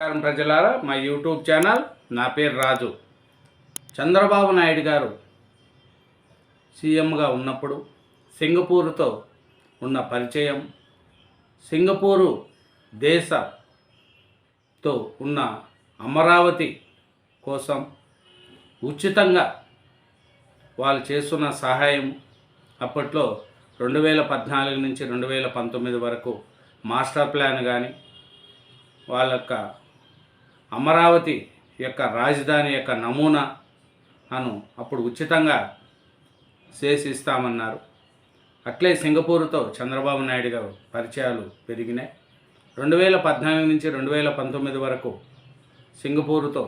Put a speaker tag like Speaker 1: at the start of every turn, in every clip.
Speaker 1: నమస్కారం ప్రజలారా మా యూట్యూబ్ ఛానల్ నా పేరు రాజు. చంద్రబాబు నాయుడు గారు సీఎంగా ఉన్నప్పుడు సింగపూర్తో ఉన్న పరిచయం సింగపూరు దేశతో ఉన్న అమరావతి కోసం ఉచితంగా వాళ్ళు చేస్తున్న సహాయం అప్పట్లో రెండు వేల పద్నాలుగు నుంచి రెండు వేల పంతొమ్మిది వరకు మాస్టర్ ప్లాన్ కానీ వాళ్ళ యొక్క అమరావతి యొక్క రాజధాని యొక్క నమూనా అను అప్పుడు ఉచితంగా చేసి ఇస్తామన్నారు అట్లే సింగపూర్తో చంద్రబాబు నాయుడు గారు పరిచయాలు పెరిగినాయి. రెండు వేల పద్నాలుగు నుంచి రెండు వేల పంతొమ్మిది వరకు సింగపూర్తో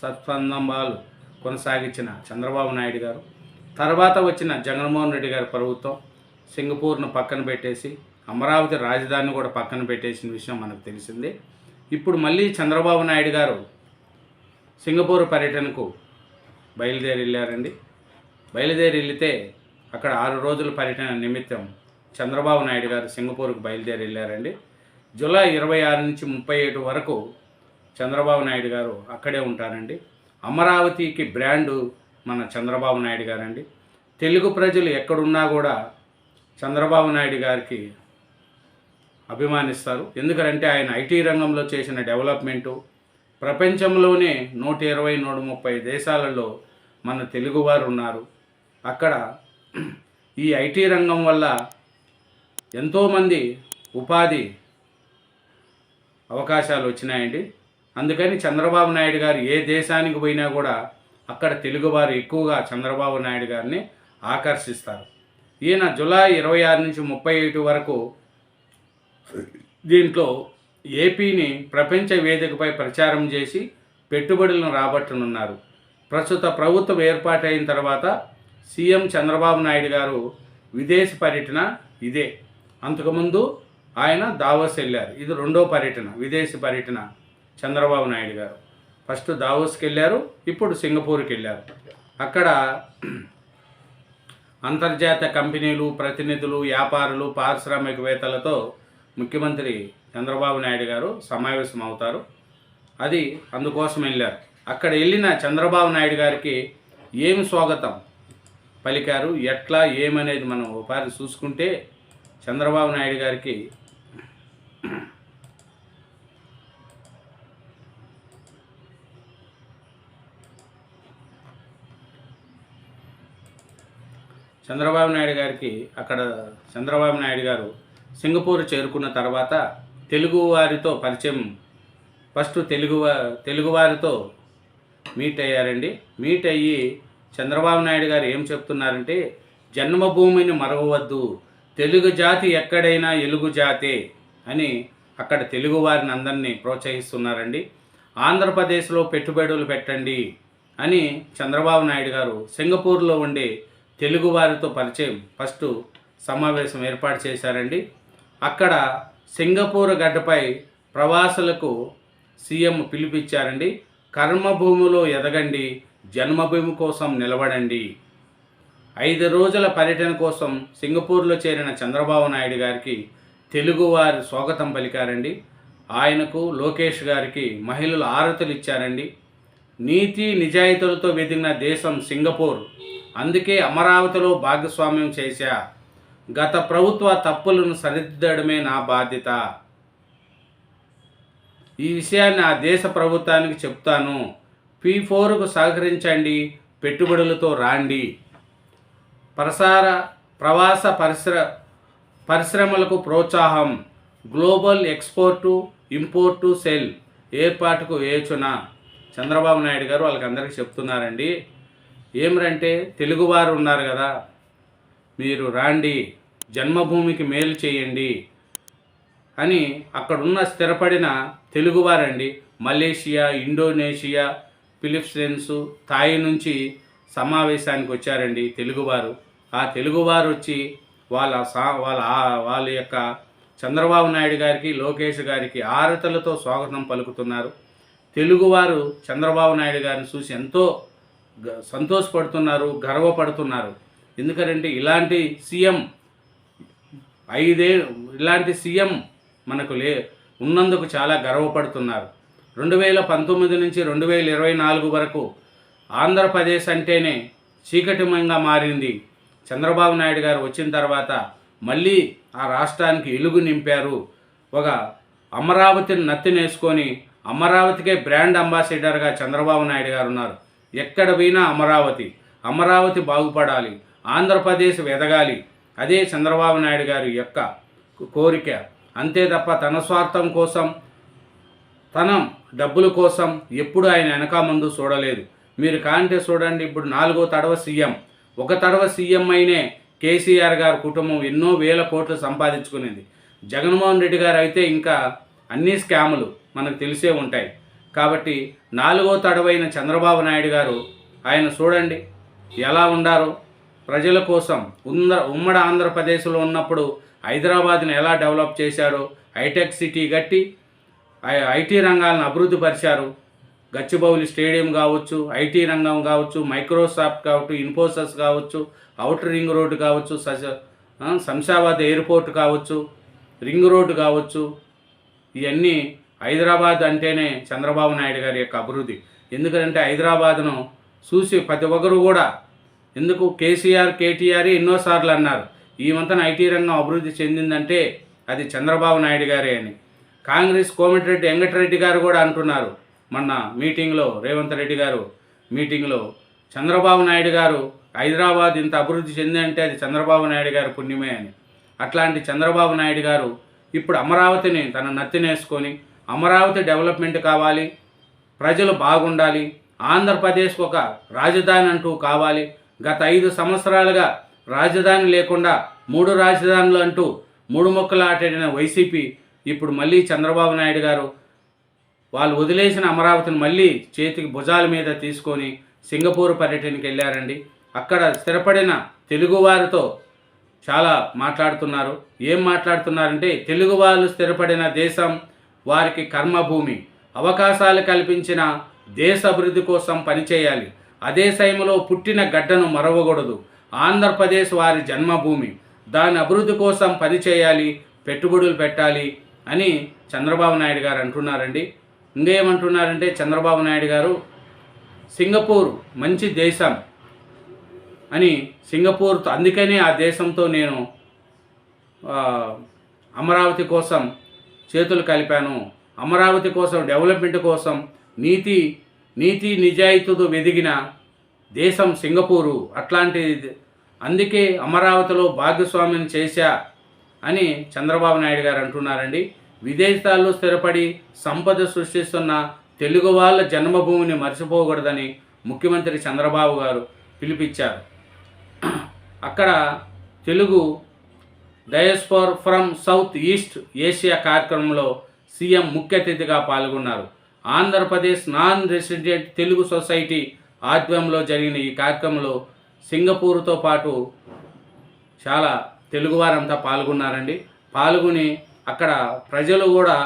Speaker 1: సత్సంబంధాలు కొనసాగించిన చంద్రబాబు నాయుడు గారు తర్వాత వచ్చిన జగన్మోహన్ రెడ్డి గారి ప్రభుత్వం సింగపూర్ను పక్కన పెట్టేసి అమరావతి రాజధానిని కూడా పక్కన పెట్టేసిన విషయం మనకు తెలిసింది. ఇప్పుడు మళ్ళీ చంద్రబాబు నాయుడు గారు సింగపూర్ పర్యటనకు బయలుదేరి వెళ్ళారండి బయలుదేరి వెళితే అక్కడ ఆరు రోజుల పర్యటన నిమిత్తం చంద్రబాబు నాయుడు గారు సింగపూర్కు బయలుదేరి వెళ్ళారండి జూలై ఇరవై ఆరు నుంచి ముప్పై ఏడు వరకు చంద్రబాబు నాయుడు గారు అక్కడే ఉంటారండి. అమరావతికి బ్రాండు మన చంద్రబాబు నాయుడు గారండి. తెలుగు ప్రజలు ఎక్కడున్నా కూడా చంద్రబాబు నాయుడు గారికి అభిమానిస్తారు. ఎందుకంటే ఆయన ఐటీ రంగంలో చేసిన డెవలప్మెంటు ప్రపంచంలోనే నూట ఇరవై నూట ముప్పై దేశాలలో మన తెలుగువారు ఉన్నారు. అక్కడ ఈ ఐటీ రంగం వల్ల ఎంతోమంది ఉపాధి అవకాశాలు వచ్చినాయండి. అందుకని చంద్రబాబు నాయుడు గారు ఏ దేశానికి పోయినా కూడా అక్కడ తెలుగువారు ఎక్కువగా చంద్రబాబు నాయుడు గారిని ఆకర్షిస్తారు. ఈయన జులై ఇరవై ఆరు నుంచి ముప్పై ఏడు వరకు దీంట్లో ఏపీని ప్రపంచ వేదికపై ప్రచారం చేసి పెట్టుబడులను రాబట్టనున్నారు. ప్రస్తుత ప్రభుత్వం ఏర్పాటైన తర్వాత సీఎం చంద్రబాబు నాయుడు గారు విదేశ పర్యటన ఇదే. అంతకుముందు ఆయన దావోస్ వెళ్ళారు. ఇది రెండో పర్యటన విదేశీ పర్యటన చంద్రబాబు నాయుడు గారు. ఫస్ట్ దావోస్కి వెళ్ళారు ఇప్పుడు సింగపూర్కి వెళ్ళారు. అక్కడ అంతర్జాతీయ కంపెనీలు ప్రతినిధులు వ్యాపారులు పారిశ్రామికవేత్తలతో ముఖ్యమంత్రి చంద్రబాబు నాయుడు గారు సమావేశం అవుతారు అది అందుకోసం వెళ్ళారు. అక్కడ వెళ్ళిన చంద్రబాబు నాయుడు గారికి ఏమి స్వాగతం పలికారు? ఎట్లా ఏమనేది మనం ఒకసారి చూసుకుంటే చంద్రబాబు నాయుడు గారికి చంద్రబాబు నాయుడు గారికి అక్కడ చంద్రబాబు నాయుడు గారు సింగపూర్ చేరుకున్న తర్వాత తెలుగువారితో పరిచయం ఫస్ట్ తెలుగు తెలుగువారితో మీట్ అయ్యారండి. మీట్ అయ్యి చంద్రబాబు నాయుడు గారు ఏం చెప్తున్నారంటే జన్మభూమిని మరవవద్దు తెలుగు జాతి ఎక్కడైనా ఎలుగు జాతే అని అక్కడ తెలుగు వారిని అందరినీ ప్రోత్సహిస్తున్నారండి. ఆంధ్రప్రదేశ్లో పెట్టుబడులు పెట్టండి అని చంద్రబాబు నాయుడు గారు సింగపూర్లో ఉండే తెలుగు వారితో పరిచయం ఫస్ట్ సమావేశం ఏర్పాటు చేశారండి. అక్కడ సింగపూర్ గడ్డపై ప్రవాసులకు సీఎం పిలిపిచ్చారండి కర్మభూమిలో ఎదగండి జన్మభూమి కోసం నిలబడండి. ఐదు రోజుల పర్యటన కోసం సింగపూర్లో చేరిన చంద్రబాబు నాయుడు గారికి తెలుగువారి స్వాగతం పలికారండి. ఆయనకు లోకేష్ గారికి మహిళలు ఆరతులు ఇచ్చారండి. నీతి నిజాయితీలతో వెదిగిన దేశం సింగపూర్. అందుకే అమరావతిలో భాగస్వామ్యం చేశా. గత ప్రభుత్వ తప్పులను సరిదిద్దడమే నా బాధ్యత. ఈ విషయాన్ని ఆ దేశ ప్రభుత్వానికి చెప్తాను. పీ ఫోర్కు సహకరించండి. పెట్టుబడులతో రాండి. ప్రసార ప్రవాస పరిశ్ర పరిశ్రమలకు ప్రోత్సాహం. గ్లోబల్ ఎక్స్పోర్టు ఇంపోర్టు సెల్ ఏర్పాటుకు వేచున. చంద్రబాబు నాయుడు గారు వాళ్ళకి అందరికీ చెప్తున్నారండి. ఏమిరంటే తెలుగువారు ఉన్నారు కదా. మీరు రాండి జన్మభూమికి మేలు చేయండి అని అక్కడున్న స్థిరపడిన తెలుగువారండి. మలేషియా ఇండోనేషియా ఫిలిప్స్టెన్స్ థాయి నుంచి సమావేశానికి వచ్చారండి తెలుగువారు. ఆ తెలుగువారు వచ్చి వాళ్ళ సా వాళ్ళ వాళ్ళ యొక్క చంద్రబాబు నాయుడు గారికి లోకేష్ గారికి ఆరతలతో స్వాగతం పలుకుతున్నారు. తెలుగువారు చంద్రబాబు నాయుడు గారిని చూసి ఎంతో సంతోషపడుతున్నారు గర్వపడుతున్నారు. ఎందుకంటే ఇలాంటి సీఎం ఐదే ఇలాంటి సీఎం మనకు లే ఉన్నందుకు చాలా గర్వపడుతున్నారు. రెండు వేల పంతొమ్మిది నుంచి రెండు వేల ఇరవై నాలుగు వరకు ఆంధ్రప్రదేశ్ అంటేనే చీకటిమయంగా మారింది. చంద్రబాబు నాయుడు గారు వచ్చిన తర్వాత మళ్ళీ ఆ రాష్ట్రానికి ఎలుగు నింపారు. ఒక అమరావతిని నత్తినేసుకొని అమరావతికే బ్రాండ్ అంబాసిడర్గా చంద్రబాబు నాయుడు గారు ఉన్నారు. ఎక్కడ పోయినా అమరావతి అమరావతి బాగుపడాలి. ఆంధ్రప్రదేశ్ ఎదగాలి అదే చంద్రబాబు నాయుడు గారి యొక్క కోరిక. అంతే తప్ప తన స్వార్థం కోసం తనం డబ్బుల కోసం ఎప్పుడు ఆయన వెనక ముందు చూడలేదు. మీరు కాంటే చూడండి ఇప్పుడు నాలుగో తడవ సీఎం. ఒక తడవ సీఎం అయినే కేసీఆర్ గారి కుటుంబం ఎన్నో వేల కోట్లు సంపాదించుకునేది. జగన్మోహన్ రెడ్డి గారు అయితే ఇంకా అన్ని స్కాములు మనకు తెలిసే ఉంటాయి. కాబట్టి నాలుగో తడవైన చంద్రబాబు నాయుడు గారు ఆయన చూడండి ఎలా ఉండారో ప్రజల కోసం ఉంద ఉమ్మడి ఆంధ్రప్రదేశ్లో ఉన్నప్పుడు హైదరాబాద్ని ఎలా డెవలప్ చేశారో హైటెక్ సిటీ కట్టి ఐ- ఐటీ రంగాలను అభివృద్ధి పరిచారు. గచ్చిబౌలి స్టేడియం కావచ్చు ఐటీ రంగం కావచ్చు మైక్రోసాఫ్ట్ కావచ్చు ఇన్ఫోసిస్ కావచ్చు అవుటర్ రింగ్ రోడ్డు కావచ్చు సజ శంషాబాద్ ఎయిర్పోర్ట్ కావచ్చు రింగ్ రోడ్డు కావచ్చు ఇవన్నీ హైదరాబాద్ అంటేనే చంద్రబాబు నాయుడు గారి యొక్క అభివృద్ధి. ఎందుకంటే హైదరాబాద్ను చూసి ప్రతి ఒక్కరు కూడా ఎందుకు కేసీఆర్ కేటీఆర్ ఎన్నోసార్లు అన్నారు. ఈ వంతన ఐటీ రంగం అభివృద్ధి చెందిందంటే అది చంద్రబాబు నాయుడు గారే అని. కాంగ్రెస్ కోమటిరెడ్డి వెంకటరెడ్డి గారు కూడా అంటున్నారు. మొన్న మీటింగ్లో రేవంత్ రెడ్డి గారు మీటింగ్లో చంద్రబాబు నాయుడు గారు హైదరాబాద్ ఇంత అభివృద్ధి చెందిందంటే అది చంద్రబాబు నాయుడు గారి పుణ్యమే అని. అట్లాంటి చంద్రబాబు నాయుడు గారు ఇప్పుడు అమరావతిని తన నత్తినేసుకొని అమరావతి డెవలప్మెంట్ కావాలి ప్రజలు బాగుండాలి ఆంధ్రప్రదేశ్కు ఒక రాజధాని అంటూ కావాలి గత ఐదు సంవత్సరాలుగా రాజధాని లేకుండా మూడు రాజధానులు అంటూ మూడు మొక్కలు ఆటడిన వైసీపీ ఇప్పుడు మళ్ళీ చంద్రబాబు నాయుడు గారు వాళ్ళు వదిలేసిన అమరావతిని మళ్ళీ చేతికి భుజాల మీద తీసుకొని సింగపూర్ పర్యటనకి వెళ్ళారండి. అక్కడ స్థిరపడిన తెలుగువారితో చాలా మాట్లాడుతున్నారు. ఏం మాట్లాడుతున్నారంటే తెలుగు వాళ్ళు స్థిరపడిన దేశం వారికి కర్మభూమి. అవకాశాలు కల్పించిన దేశ అభివృద్ధి కోసం పనిచేయాలి. అదే సమయంలో పుట్టిన గడ్డను మరవకూడదు. ఆంధ్రప్రదేశ్ వారి జన్మభూమి. దాని అభివృద్ధి కోసం పనిచేయాలి పెట్టుబడులు పెట్టాలి అని చంద్రబాబు నాయుడు గారు అంటున్నారండి. ఇంకేమంటున్నారంటే చంద్రబాబు నాయుడు గారు సింగపూర్ మంచి దేశం అని సింగపూర్ అందుకనే ఆ దేశంతో నేను అమరావతి కోసం చేతులు కలిపాను. అమరావతి కోసం డెవలప్మెంట్ కోసం నీతి నీతి నిజాయితీతో వెదిగిన దేశం సింగపూరు అట్లాంటిది. అందుకే అమరావతిలో భాగస్వామ్యం చేశా అని చంద్రబాబు నాయుడు గారు అంటున్నారండి. విదేశాల్లో స్థిరపడి సంపద సృష్టిస్తున్న తెలుగు వాళ్ళ జన్మభూమిని మర్చిపోకూడదని ముఖ్యమంత్రి చంద్రబాబు గారు పిలిపించారు. అక్కడ Telugu diaspora from south east Asia కార్యక్రమంలో సీఎం ముఖ్య అతిథిగా పాల్గొన్నారు. Andhra Pradesh non resident Telugu society ఆధ్వర్యంలో జరిగిన ఈ కార్యక్రమంలో సింగపూర్తో పాటు చాలా తెలుగువారంతా పాల్గొన్నారండి. పాల్గొని అక్కడ ప్రజలు కూడా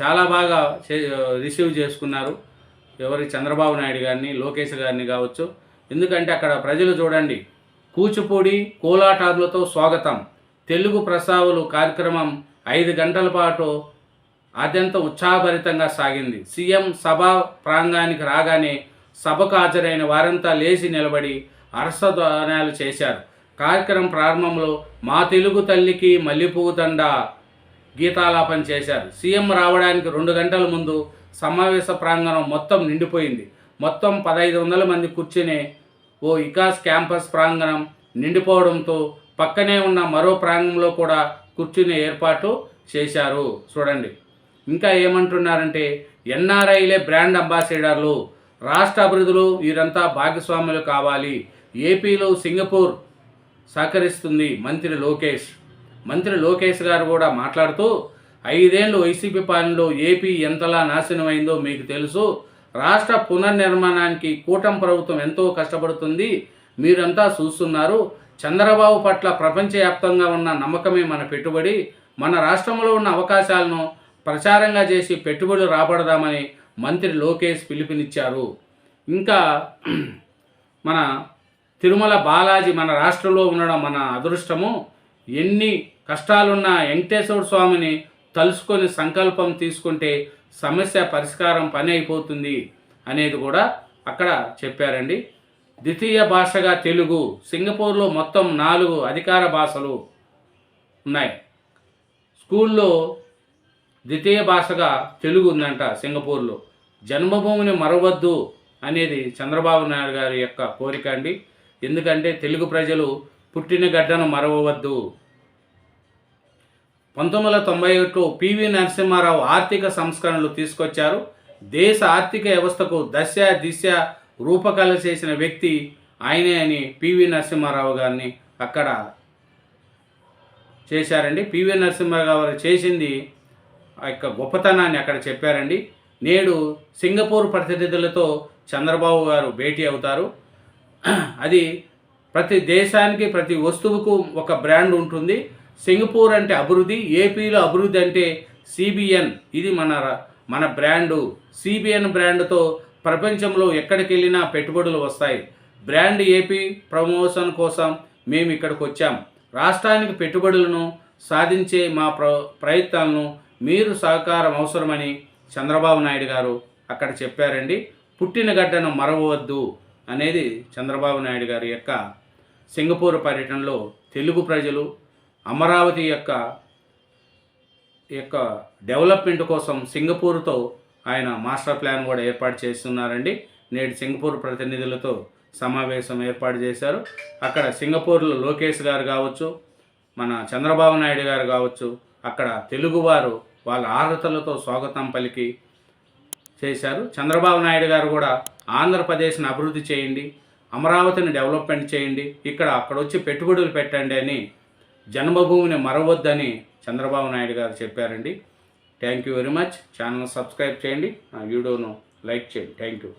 Speaker 1: చాలా బాగా రిసీవ్ చేసుకున్నారు. ఎవరి చంద్రబాబు నాయుడు గారిని లోకేష్ గారిని కావచ్చు. ఎందుకంటే అక్కడ ప్రజలు చూడండి కూచిపూడి కోలాటాలతో స్వాగతం. తెలుగు ప్రసావులు కార్యక్రమం ఐదు గంటల పాటు అత్యంత ఉత్సాహభరితంగా సాగింది. సీఎం సభా ప్రాంగానికి రాగానే సభకు హాజరైన వారంతా లేచి నిలబడి హర్షధ్వానాలు చేశారు. కార్యక్రమం ప్రారంభంలో మా తెలుగు తల్లికి మల్లెపువ్వు దండ గీతాలాపన చేశారు. సీఎం రావడానికి రెండు గంటల ముందు సమావేశ ప్రాంగణం మొత్తం నిండిపోయింది. మొత్తం పదహైదు వందల మంది కూర్చుని ఓ ఇకాస్ క్యాంపస్ ప్రాంగణం నిండిపోవడంతో పక్కనే ఉన్న మరో ప్రాంగంలో కూడా కూర్చునే ఏర్పాటు చేశారు. చూడండి. ఇంకా ఏమంటున్నారంటే ఎన్ఆర్ఐలే బ్రాండ్ అంబాసిడర్లు రాష్ట్ర అభివృద్ధులు వీరంతా భాగస్వాములు కావాలి. ఏపీలో సింగపూర్ సహకరిస్తుంది మంత్రి లోకేష్. మంత్రి లోకేష్ గారు కూడా మాట్లాడుతూ ఐదేళ్ళు వైసీపీ పాలనలో ఏపీ ఎంతలా నాశనమైందో మీకు తెలుసు. రాష్ట్ర పునర్నిర్మాణానికి కూటమి ప్రభుత్వం ఎంతో కష్టపడుతుంది. మీరంతా చూస్తున్నారు. చంద్రబాబు పట్ల ప్రపంచవ్యాప్తంగా ఉన్న నమ్మకమే మన పెట్టుబడి. మన రాష్ట్రంలో ఉన్న అవకాశాలను ప్రచారంగా చేసి పెట్టుబడులు రాబడదామని మంత్రి లోకేష్ పిలుపునిచ్చారు. ఇంకా మన తిరుమల బాలాజీ మన రాష్ట్రంలో ఉండడం మన అదృష్టము. ఎన్ని కష్టాలున్న వెంకటేశ్వర స్వామిని తలుసుకొని సంకల్పం తీసుకుంటే సమస్య పరిష్కారం పని అయిపోతుంది అనేది కూడా అక్కడ చెప్పారండి. ద్వితీయ భాషగా తెలుగు సింగపూర్లో మొత్తం నాలుగు అధికార భాషలు ఉన్నాయి. స్కూల్లో ద్వితీయ భాషగా తెలుగు ఉందంట సింగపూర్లో. జన్మభూమిని మరవద్దు అనేది చంద్రబాబు నాయుడు గారి యొక్క కోరిక అండి. ఎందుకంటే తెలుగు ప్రజలు పుట్టిన గడ్డను మరవవద్దు. పంతొమ్మిది వందల తొంభై ఒకటిలో పివి నరసింహారావు ఆర్థిక సంస్కరణలు తీసుకొచ్చారు. దేశ ఆర్థిక వ్యవస్థకు దశ దిశ రూపకల చేసిన వ్యక్తి ఆయనే అని పివి నరసింహారావు గారిని అక్కడ చేశారండి. పివి నరసింహారావు గారు చేసింది యొక్క గొప్పతనాన్ని అక్కడ చెప్పారండి. నేడు సింగపూర్ ప్రతినిధులతో చంద్రబాబు గారు భేటీ అవుతారు. అది ప్రతి దేశానికి ప్రతి వస్తువుకు ఒక బ్రాండ్ ఉంటుంది. సింగపూర్ అంటే అభివృద్ధి ఏపీలో అభివృద్ధి అంటే సిబిఎన్. ఇది మన మన బ్రాండు. సిబిఎన్ బ్రాండ్తో ప్రపంచంలో ఎక్కడికి వెళ్ళినా పెట్టుబడులు వస్తాయి. బ్రాండ్ ఏపీ ప్రమోషన్ కోసం మేము ఇక్కడికి వచ్చాం రాష్ట్రానికి పెట్టుబడులను సాధించే మా ప్ర ప్రయత్నాలను మీరు సహకారం అవసరమని చంద్రబాబు నాయుడు గారు అక్కడ చెప్పారండి. పుట్టిన గడ్డను మరవద్దు అనేది చంద్రబాబు నాయుడు గారి యొక్క సింగపూర్ పర్యటనలో తెలుగు ప్రజలు అమరావతి యొక్క యొక్క డెవలప్మెంట్ కోసం సింగపూర్తో ఆయన మాస్టర్ ప్లాన్ కూడా ఏర్పాటు చేస్తున్నారండి. నేడు సింగపూర్ ప్రతినిధులతో సమావేశం ఏర్పాటు చేశారు. అక్కడ సింగపూర్లో లోకేష్ గారు కావచ్చు మన చంద్రబాబు నాయుడు గారు కావచ్చు అక్కడ తెలుగువారు వాళ్ళ ఆర్హతలతో స్వాగతం పలికి చేశారు. చంద్రబాబు నాయుడు గారు కూడా ఆంధ్రప్రదేశ్ని అభివృద్ధి చేయండి అమరావతిని డెవలప్మెంట్ చేయండి ఇక్కడ అక్కడ వచ్చి పెట్టుబడులు పెట్టండి అని జన్మభూమిని మరవద్దని చంద్రబాబు నాయుడు గారు చెప్పారండి. Thank you very much. Channel subscribe చేయండి. నా వీడియోను లైక్ చేయండి. Thank you.